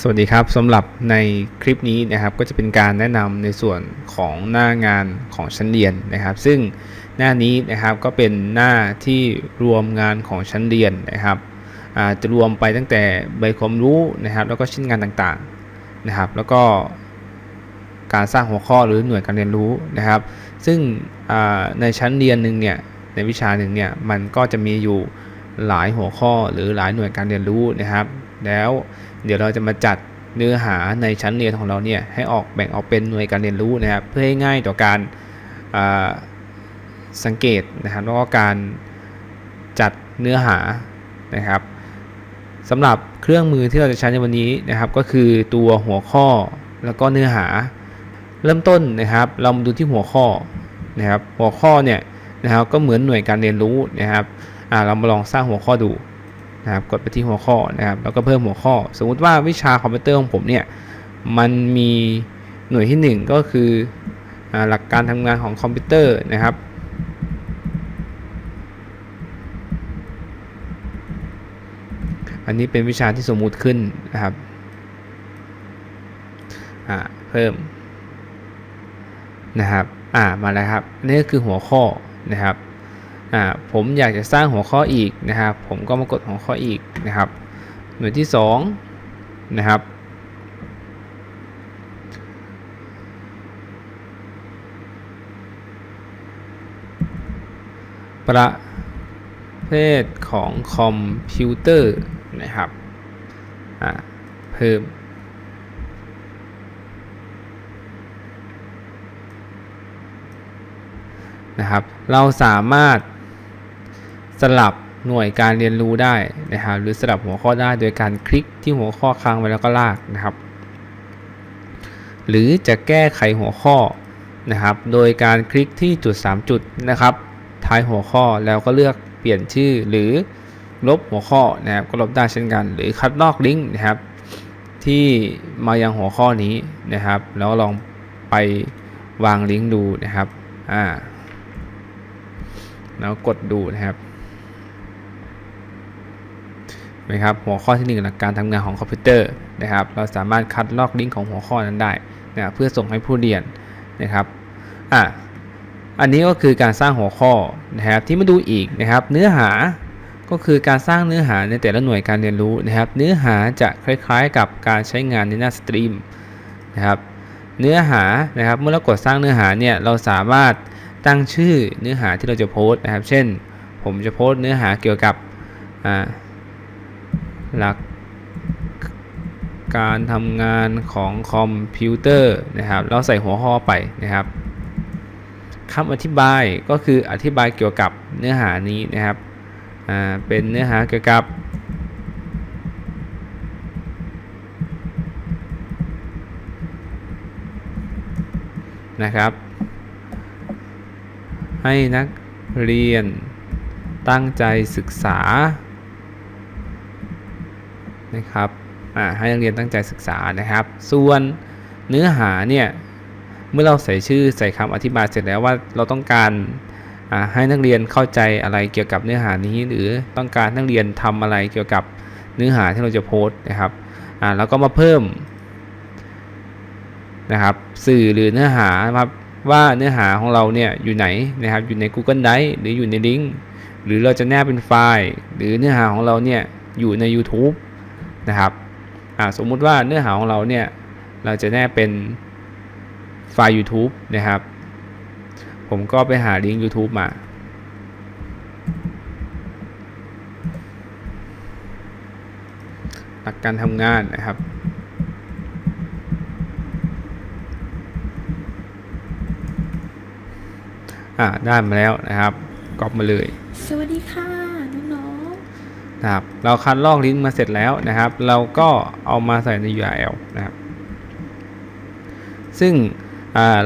สวัสดีครับสำหรับในคลิปนี้นะครับก็จะเป็นการแนะนำในส่วนของหน้างานของชั้นเรียนนะครับ ซึ่งหน้านี้นะครับก็เป็นหน้าที่รวมงานของชั้นเรียนนะครับจะรวมไปตั้งแต่ใบความรู้นะครับ แล้วก็ชิ้นงานต่างๆนะครับ แล้วก็การสร้างหัวข้อหรือหน่วยการเรียนรู้นะครับ ซึ่งในชั้นเรียนหนึ่งเนี่ยในวิชาหนึ่งเนี่ยมันก็จะมีอยู่หลายหัวข้อหรือหลายหน่วยการเรียนรู้นะครับ แล้ว เดี๋ยวเราจะมาจัดเนื้อหาในชั้นเรียนของเราเนี่ยให้ออกแบ่งออกเป็นหน่วยการเรียนรู้นะครับ เพื่อให้ง่ายต่อการสังเกตนะครับแล้วก็การจัดเนื้อหานะครับสำหรับเครื่องมือที่เราจะใช้ในวันนี้นะครับ ก็คือตัวหัวข้อแล้วก็เนื้อหา เริ่มต้นนะครับ เรามาดูที่หัวข้อนะครับ หัวข้อเนี่ยนะครับก็เหมือนหน่วยการเรียนรู้นะครับเรามาลองสร้างหัวข้อดู นะครับกดไปที่หัวข้อนะครับแล้วก็เพิ่มหัวข้อ สมมุติว่าวิชาคอมพิวเตอร์ของผมเนี่ยมันมีหน่วยที่ 1 ก็คืออหลักการทำงานของคอมพิวเตอร์นะครับอันนี้เป็นวิชาที่สมมุติขึ้นนะครับ อ่า เพิ่ม นะครับ อ่า มาแล้วครับ นี่ก็คือหัวข้อนะครับ ผมอยากจะสร้างหัวข้ออีกนะครับ ผมก็มากดหัวข้ออีกนะครับ หน่วยที่2นะครับประเภทของคอมพิวเตอร์นะครับอ่าเพิ่ม นะครับ เราสามารถ สลับหน่วยการเรียนรู้ได้นะครับหรือสลับหัวข้อได้โดยการคลิกที่หัวข้อค้างไว้แล้วก็ลากนะครับ หรือจะแก้ไขหัวข้อนะครับ โดยการคลิกที่จุด 3 จุดนะครับ ท้ายหัวข้อแล้วก็เลือกเปลี่ยนชื่อหรือลบหัวข้อนะครับก็ลบได้เช่นกัน หรือคัดลอกลิงก์นะครับ ที่มายังหัวข้อนี้นะครับ แล้วลองไปวางลิงก์ดูนะครับอ่าแล้วกดดูนะครับ นะครับหัวข้อที่1หลักการทำงานของคอมพิวเตอร์นะครับ เราสามารถคัดลอกลิงก์ของหัวข้อนั้นได้นะครับเพื่อส่งให้ผู้เรียนนะครับอะอันนี้ก็คือการสร้างหัวข้อนะครับที่มาดูอีกนะครับ เนื้อหาก็คือการสร้างเนื้อหาในแต่ละหน่วยการเรียนรู้นะครับ เนื้อหาจะคล้ายๆ กับการใช้งานในหน้าสตรีมนะครับเนื้อหานะครับเมื่อเรากดสร้างเนื้อหาเนี่ยเราสามารถตั้งชื่อเนื้อหาที่เราจะโพสต์นะครับ เช่น ผมจะโพสต์เนื้อหาเกี่ยวกับ หลักการทำงานของคอมพิวเตอร์นะครับเราใส่หัวข้อไปนะครับคำอธิบายก็คืออธิบายเกี่ยวกับเนื้อหานี้นะครับเป็นเนื้อหาเกี่ยวกับนะครับ ให้นักเรียนตั้งใจศึกษา นะครับให้นักเรียนตั้งใจศึกษานะครับ ส่วนเนื้อหาเนี่ยเมื่อเราใส่ชื่อใส่คำอธิบายเสร็จแล้วว่าเราต้องการให้นักเรียนเข้าใจอะไรเกี่ยวกับเนื้อหานี้ หรือต้องการนักเรียนทำอะไรเกี่ยวกับเนื้อหาที่เราจะโพสต์นะครับแล้วก็มาเพิ่มนะครับสื่อหรือเนื้อหาครับว่าเนื้อหาของเราเนี่ยอยู่ไหนนะครับอยู่ใน Google Drive หรืออยู่ในลิงก์หรือเราจะแนบเป็นไฟล์ หรือเนื้อหาของเราเนี่ยอยู่ใน YouTube นะครับสมมุติว่าเนื้อหาของเราเนี่ย เราจะแนบเป็นไฟล์ YouTube นะครับ ผมก็ไปหาลิงก์ YouTube มา หลักการทำงานนะครับอ่าได้มาแล้วนะครับก๊อปมาเลย สวัสดีค่ะ นะครับเราคัดลอกลิงก์มาเสร็จแล้วนะครับ เราก็เอามาใส่ใน URL นะครับ ซึ่ง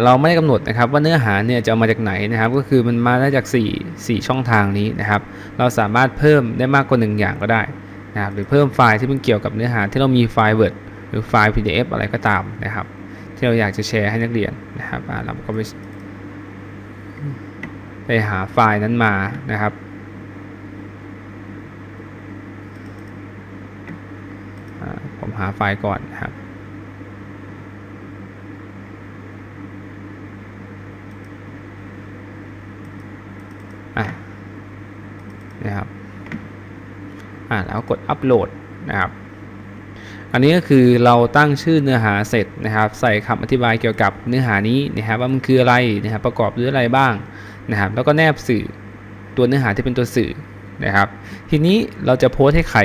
เราไม่ได้กำหนดนะครับว่าเนื้อหาเนี่ยจะามาจากไหนนะครับ ก็คือมันมาได้จาก 4 4 ช่องทางนี้นะครับ เราสามารถเพิ่มได้มากกว่า 1 อย่างก็ได้นะครับหรือเพิ่มไฟล์ที่มันเกี่ยวกับเนื้อหาที่เรามีไฟล์ Word หรือไฟล์ PDF อะไรก็ตามนะครับ ที่เราอยากจะแชร์ให้นักเรียนนะครับเราก็ไปไปหาไฟล์นั้นมานะครับ ผม หาไฟล์ก่อนนะครับ อะนะครับ อะแล้วกดอัปโหลดนะครับอันนี้ก็คือเราตั้งชื่อเนื้อหาเสร็จนะครับ ใส่คำอธิบายเกี่ยวกับเนื้อหานี้นะครับ ว่ามันคืออะไรนะครับประกอบด้วยอะไรบ้างนะครับ แล้วก็แนบสื่อตัวเนื้อหาที่เป็นตัวสื่อนะครับ ทีนี้เราจะโพสต์ให้ใคร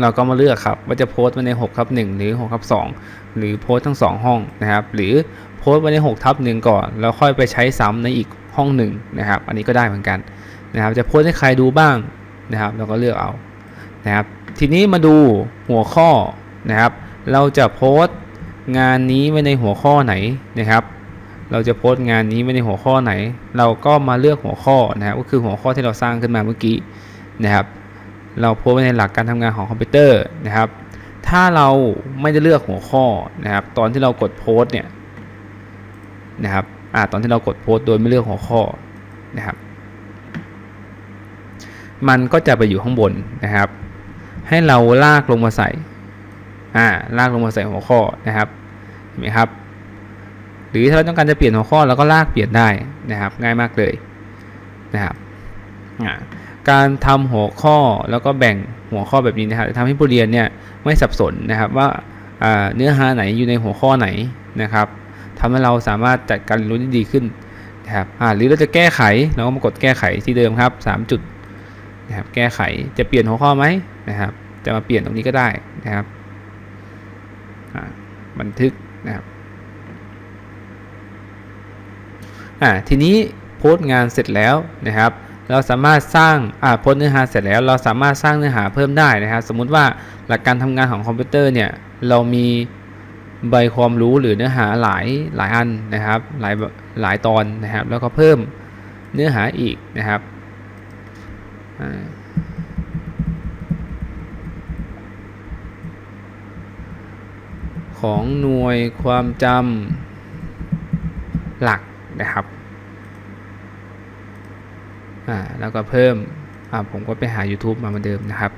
เราก็มาเลือกครับว่าจะโพสต์ไว้ใน6ทับ1หรือ6ทับ2หรือโพสต์ทั้ง 2 ห้องนะครับหรือโพสต์ไว้ใน6ทับ1ก่อน แล้วค่อยไปใช้ซ้ำในอีกห้องหนึ่งนะครับ อันนี้ก็ได้เหมือนกันนะครับ จะโพสต์ให้ใครดูบ้างนะครับ เราก็เลือกเอานะครับ ทีนี้มาดูหัวข้อนะครับ เราจะโพสต์งานนี้ไว้ในหัวข้อไหนนะครับ เราจะโพสต์งานนี้ไว้ในหัวข้อไหน เราก็มาเลือกหัวข้อนะครับก็คือหัวข้อที่เราสร้างขึ้นมาเมื่อกี้นะครับ เราโพสในหลักการทำงานของคอมพิวเตอร์นะครับ ถ้าเราไม่ได้เลือกหัวข้อนะครับ ตอนที่เรากดโพสต์เนี่ยนะครับอ่าตอนที่เรากดโพสต์โดยไม่เลือกหัวข้อนะครับ มันก็จะไปอยู่ข้างบนนะครับ ให้เราลากลงมาใส่อ่าลากลงมาใส่หัวข้อนะครับเห็นไหมครับ หรือถ้าเราต้องการจะเปลี่ยนหัวข้อเราก็ลากเปลี่ยนได้นะครับ ง่ายมากเลยนะครับอ่า การทำหัวข้อแล้วก็แบ่งหัวข้อแบบนี้นะครับจะทำให้ผู้เรียนเนี่ยไม่สับสนนะครับว่าเนื้อหาไหนอยู่ในหัวข้อไหนนะครับทำให้เราสามารถจัดการเรียนรู้ได้ดีขึ้นนะครับหรือเราจะแก้ไขเราก็มากดแก้ไขที่เดิมครับ 3 จุดนะครับแก้ไขจะเปลี่ยนหัวข้อไหมนะครับ จะมาเปลี่ยนตรงนี้ก็ได้นะครับบันทึกนะครับทีนี้โพสต์งานเสร็จแล้วนะครับ เราสามารถสร้างอ่าโพสต์เนื้อหาเสร็จแล้ว เราสามารถสร้างเนื้อหาเพิ่มได้นะครับสมมุติว่าหลักการทำงานของคอมพิวเตอร์เนี่ยเรามีใบความรู้หรือเนื้อหาหลายหลายอันนะครับหลายหลายตอนนะครับ แล้วก็เพิ่มเนื้อหาอีกนะครับของหน่วยความจำหลักนะครับ อ่าแล้วก็เพิ่มอ่าผมก็ไปหา YouTube มาเหมือนเดิมนะครับ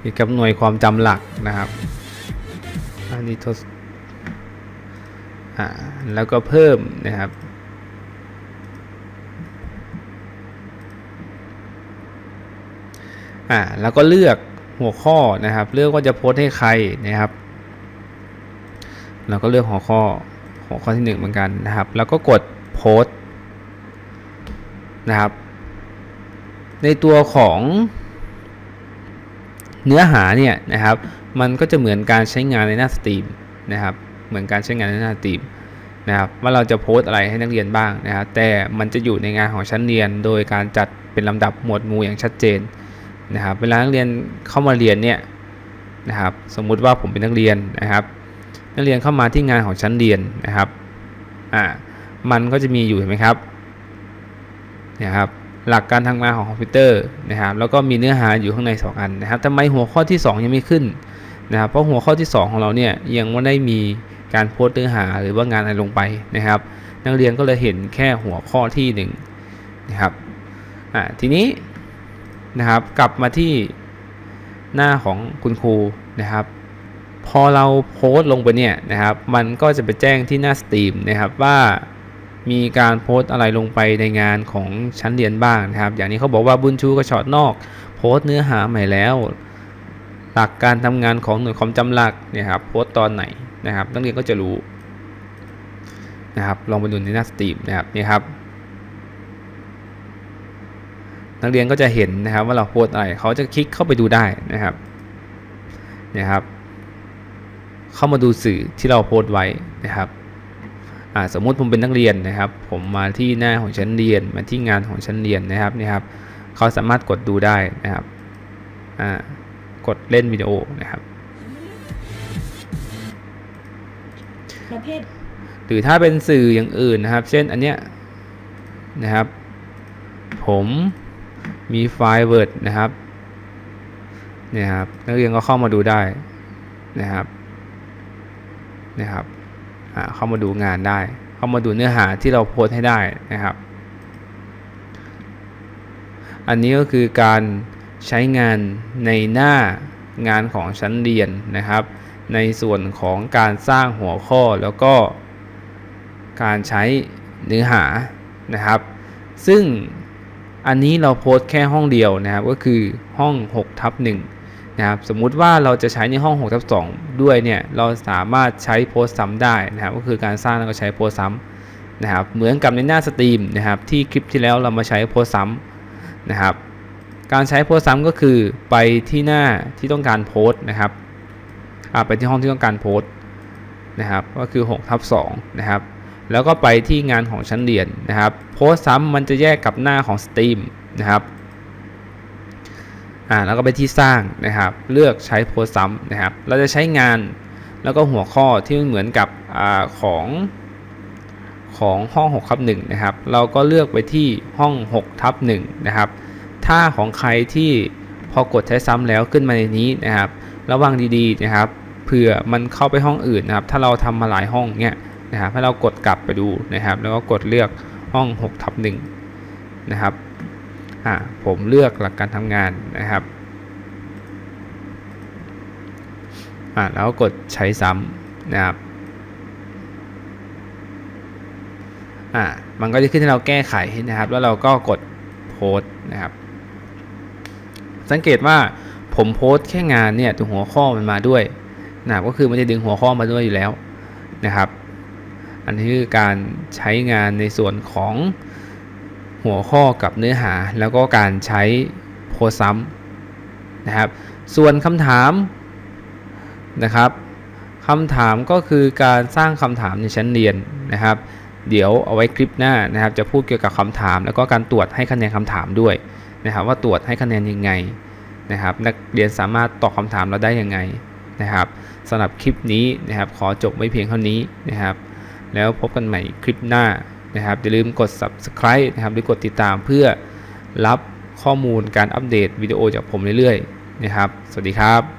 เกี่กับหน่วยความจำหลักนะครับอันนี้ทดอ่าแล้วก็เพิ่มนะครับอ่าแล้วก็เลือกหัวข้อนะครับ เลือกว่าจะโพสให้ใครนะครับเราก็เลือกหัวข้อหัวข้อที่หนึ่งเหมือนกันนะครับ แล้วก็กดโพสต์ นะครับ ในตัวของเนื้อหาเนี่ยนะครับ มันก็จะเหมือนการใช้งานในหน้าสตรีมนะครับ เหมือนการใช้งานในหน้าสตรีมนะครับว่าเราจะโพสต์อะไรให้นักเรียนบ้างนะครับ แต่มันจะอยู่ในงานของชั้นเรียน โดยการจัดเป็นลำดับหมวดหมู่อย่างชัดเจนนะครับ เวลานักเรียนเข้ามาเรียนเนี่ยนะครับ สมมุติว่าผมเป็นนักเรียนนะครับ นักเรียนเข้ามาที่งานของชั้นเรียนนะครับ อ่า มันก็จะมีอยู่เห็นไหมครับ นะครับหลักการทำงานของคอมพิวเตอร์นะครับแล้วก็มีเนื้อหาอยู่ข้างใน 2 อันนะครับทำไมหัวข้อที่ 2 ยังไม่ขึ้นนะครับเพราะหัวข้อที่ 2 ของเราเนี่ยยังไม่ได้มีการโพสต์เนื้อหาหรือว่างานอะไรลงไปนะครับ นักเรียนก็เลยเห็นแค่หัวข้อที่1นะครับอ่าทีนี้นะครับกลับมาที่หน้าของคุณครูนะครับ พอเราโพสต์ลงไปเนี่ยนะครับ มันก็จะไปแจ้งที่หน้าสตรีมนะครับว่า มีการโพสต์อะไรลงไปในงานของชั้นเรียนบ้างนะครับ อย่างนี้เขาบอกว่าบุญชูกระชอตนอก โพสต์เนื้อหาใหม่แล้ว หลักการทำงานของหน่วยความจำหลักเนี่ยครับโพสต์ตอนไหนนะครับนักเรียนก็จะรู้นะครับลองไปดูในหน้าสตรีมนะครับนี่ครับนักเรียนก็จะเห็นนะครับว่าเราโพสต์อะไรเขาจะคลิกเข้าไปดูได้นะครับนี่ครับ เข้ามาดูสื่อที่เราโพสต์ไว้นะครับ สมมุติผมเป็นนักเรียนนะครับ ผมมาที่หน้าของชั้นเรียน มาที่งานของชั้นเรียนนะครับนี่ครับเขาสามารถกดดูได้นะครับอ่ากดเล่นวิดีโอนะครับประเภทหรือถ้าเป็นสื่ออย่างอื่นนะครับ เช่นอันเนี้ยนะครับ ผมมีไฟล์ Word นะครับเนี่ยครับนักเรียนก็เข้ามาดูได้นะครับนะครับอ่า เข้ามาดูงานได้ เข้ามาดูเนื้อหาที่เราโพสต์ให้ได้นะครับ อันนี้ก็คือการใช้งานในหน้างานของชั้นเรียนนะครับ ในส่วนของการสร้างหัวข้อแล้วก็การใช้เนื้อหานะครับ ซึ่งอันนี้เราโพสต์แค่ห้องเดียวนะครับก็คือห้อง6ทับ1 นะครับสมมุติว่าเราจะใช้ในห้อง6ทับ2ด้วยเนี่ยเราสามารถใช้โพสต์ซ้ำได้นะครับก็คือการสร้างแล้วก็ใช้โพสต์ซ้ำนะครับเหมือนกับในหน้าสตรีมนะครับที่คลิปที่แล้วเรามาใช้โพสต์ซ้ำนะครับการใช้โพสต์ซ้ำก็คือไปที่หน้าที่ต้องการโพสต์นะครับไปที่ห้องที่ต้องการโพสต์นะครับก็คือ6ทับ2นะครับแล้วก็ไปที่งานของชั้นเรียนนะครับโพสต์ซ้ำมันจะแยกกับหน้าของสตรีมนะครับ อ่าแล้วก็ไปที่สร้างนะครับ เลือกใช้โพสต์ซ้ำนะครับ เราจะใช้งานแล้วก็หัวข้อที่เหมือนกับอ่าของของห้อง6ทับ1นะครับ เราก็เลือกไปที่ห้อง6ทับ1นะครับ ถ้าของใครที่พอกดใช้ซ้ำแล้วขึ้นมาในนี้นะครับ ระวังดีๆนะครับเผื่อมันเข้าไปห้องอื่นนะครับ ถ้าเราทำมาหลายห้องเนี่ยนะครับให้เรากดกลับไปดูนะครับ แล้วก็กดเลือกห้อง6ทับ1นะครับ ผมเลือกหลักการทำงานนะครับแล้วกดใช้ซ้ำนะครับมันก็จะขึ้นให้เราแก้ไขนะครับ แล้วเราก็กดโพสต์นะครับ สังเกตว่าผมโพสต์แค่งานเนี่ยตัวหัวข้อมันมาด้วยนะครับก็คือมันจะดึงหัวข้อมาด้วยอยู่แล้วนะครับ อันนี้คือการใช้งานในส่วนของ หัวข้อกับเนื้อหาแล้วก็การใช้โพสซ้ำนะครับ ส่วนคำถามนะครับคำถามก็คือการสร้างคำถามในชั้นเรียนนะครับ เดี๋ยวเอาไว้คลิปหน้านะครับ จะพูดเกี่ยวกับคำถาม แล้วก็การตรวจให้คะแนนคำถามด้วยนะครับ ว่าตรวจให้คะแนนยังไงนะครับ นักเรียนสามารถตอบคำถามเราได้ยังไงนะครับสำหรับคลิปนี้นะครับ ขอจบไว้เพียงเท่านี้นะครับ แล้วพบกันใหม่คลิปหน้า นะครับอย่าลืมกด subscribe นะครับหรือกดติดตามเพื่อรับข้อมูลการอัปเดตวิดีโอจากผมเรื่อยๆนะครับ สวัสดีครับ